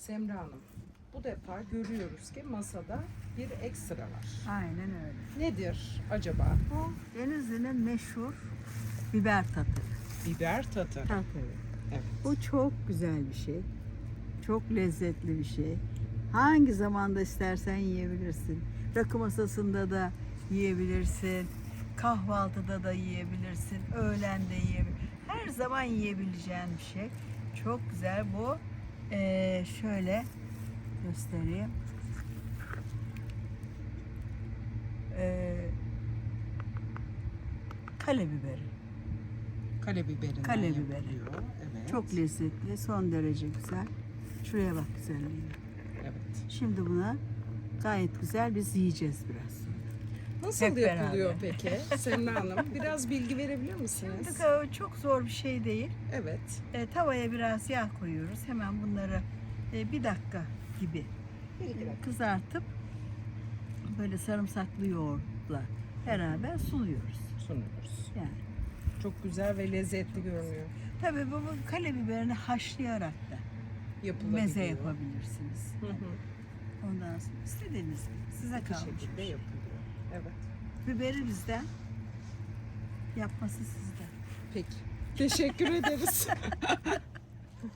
Semra Hanım, bu defa görüyoruz ki masada bir ekstra var. Aynen öyle. Nedir acaba? Bu Denizli'nin meşhur biber tatı. Biber tatı. Tatı. Evet. Bu çok güzel bir şey. Çok lezzetli bir şey. Hangi zamanda istersen yiyebilirsin. Rakı masasında da yiyebilirsin. Kahvaltıda da yiyebilirsin. Öğlen de yiyebilirsin. Her zaman yiyebileceğin bir şey. Çok güzel. Bu eee, şöyle göstereyim. Eee kale biberi. Kale biberinden Kale biberi. yapılıyor. Evet. Çok lezzetli, son derece güzel. Şuraya bak güzelliğine. Evet. Şimdi buna gayet güzel biz yiyeceğiz biraz sonra. Nasıl Hep yapılıyor beraber. peki Semra Hanım? Biraz bilgi verebilir misiniz? Şimdi e, çok zor bir şey değil. Evet. E, tavaya biraz yağ koyuyoruz. Hemen bunları e, bir dakika gibi e, kızartıp böyle sarımsaklı yoğurtla beraber suluyoruz. Sunuyoruz. Yani Çok güzel ve lezzetli görünüyor. tabii bu, bu kale biberini haşlayarak da Yapılabiliyor. meze yapabilirsiniz. Hı hı. Ondan sonra istediğiniz gibi size kalmış. şekilde bir şey. yapılıyor. Biberi bizden, yapması sizden. Peki. Teşekkür ederiz.